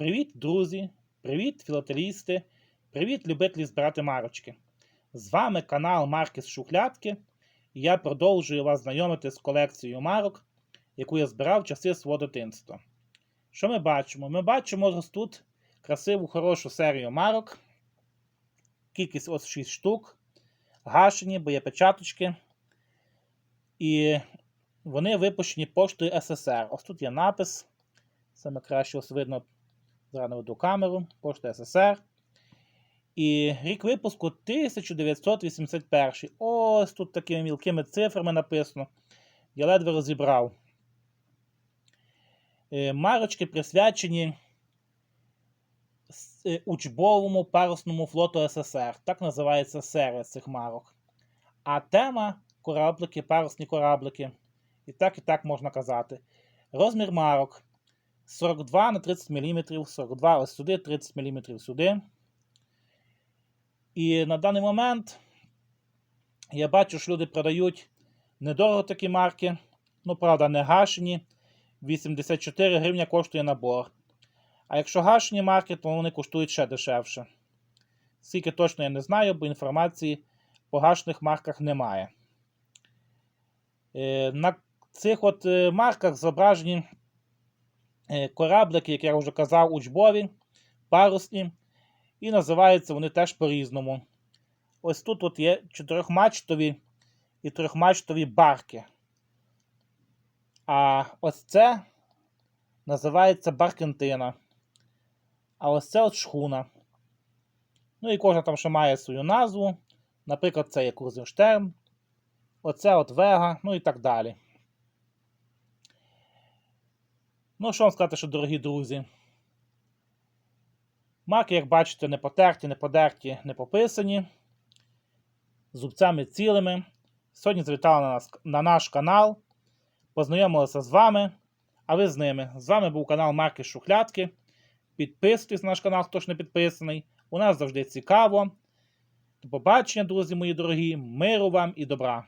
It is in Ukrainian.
Привіт, друзі! Привіт, філателісти! Привіт, любителі збирати марочки! З вами канал Марки з Шухлядки, і я продовжую вас знайомити з колекцією марок, яку я збирав в часи свого дитинства. Що ми бачимо? Ми бачимо ось тут красиву, хорошу серію марок. Кількість ось 6 штук, гашені, боєпечаточки. І вони випущені поштою СССР. Ось тут є напис. Саме краще ось видно зараз наведу камеру, пошта СССР. І рік випуску 1981. Ось тут такими мілкими цифрами написано. Я ледве розібрав. Е, Марочки присвячені е, учбовому парусному флоту СССР. Так називається серія цих марок. А тема кораблики, парусні кораблики. І так, і так можна казати. Розмір марок 42 на 30 мм, 42 ось сюди, 30 мм сюди. І на даний момент я бачу, що люди продають недорого такі марки. Ну, правда, не гашені. 84 гривня коштує набор. А якщо гашені марки, то вони коштують ще дешевше. Скільки точно я не знаю, бо інформації по гашених марках немає. Е, На цих от е, марках зображені кораблики, як я вже казав, учбові, парусні. І називаються вони теж по-різному. Ось тут от є чотирьохмачтові і трьохмачтові барки. А ось це називається Баркентина. А ось це от шхуна. Ну і кожна там ще має свою назву. Наприклад, це є Курзенштерн, оце от Вега, ну і так далі. Ну, що вам сказати, що, дорогі друзі? Марки, як бачите, не потерті, не подерті, не пописані. Зубцями цілими. Сьогодні завітали на, нас, на наш канал. Познайомилися з вами, а ви з ними. З вами був канал Марки Шухлядки. Підписуйтесь на наш канал, хто ж не підписаний. У нас завжди цікаво. До побачення, друзі мої дорогі. Миру вам і добра!